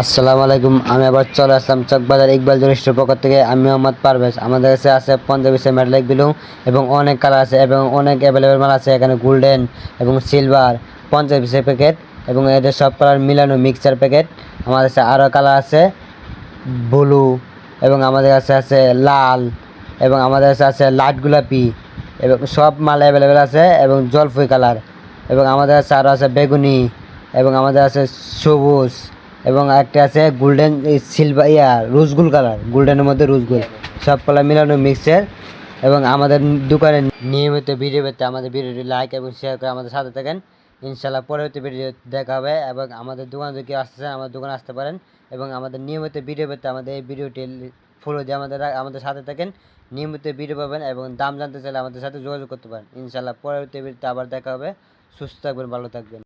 আসসালামু আলাইকুম, আমি আবার চলে আসলাম চকবাজার ইকবাল জুনিস্টের পক্ষ থেকে। আমি মোহাম্মদ পারভেজ। আমাদের কাছে আছে পঞ্জাবিসের মেটালিক বিলু এবং অনেক কালার আছে এবং অনেক অ্যাভেলেবেল মাল আছে, এখানে গোল্ডেন এবং সিলভার পঞ্জাবিসের প্যাকেট এবং এদের সব কালার মিলানো মিক্সচার প্যাকেট আমাদের কাছে আরও কালার আছে ব্লু এবং আমাদের কাছে আছে লাল এবং আমাদের কাছে আছে লাইট গোলাপি এবং সব মাল অ্যাভেলেবেল আছে এবং জলফুই কালার এবং আমাদের কাছে আরও আছে বেগুনি এবং আমাদের আছে সবুজ এবং একটা আছে গোল্ডেন সিলভার ইয়া রোজগুল কালার গোল্ডেনের মধ্যে রোজগুল সব কালার মিলানো মিক্সচার এবং আমাদের দোকানে নিয়মিত ভিডিও পেতে আমাদের ভিডিওটি লাইক এবং শেয়ার করে আমাদের সাথে থাকেন। ইনশাল্লাহ পরবর্তী ভিডিও দেখা হবে এবং আমাদের দোকানে যদি কেউ আসতে আমাদের দোকানে আসতে পারেন। এবং আমাদের নিয়মিত ভিডিও পেতে আমাদের এই ভিডিওটি ফলো দিয়ে আমাদের আমাদের সাথে থাকেন। নিয়মিত ভিডিও পাবেন এবং দাম জানতে চাইলে আমাদের সাথে যোগাযোগ করতে পারেন। ইনশাল্লাহ পরবর্তী ভিডিওতে আবার দেখা হবে। সুস্থ থাকবেন, ভালো থাকবেন।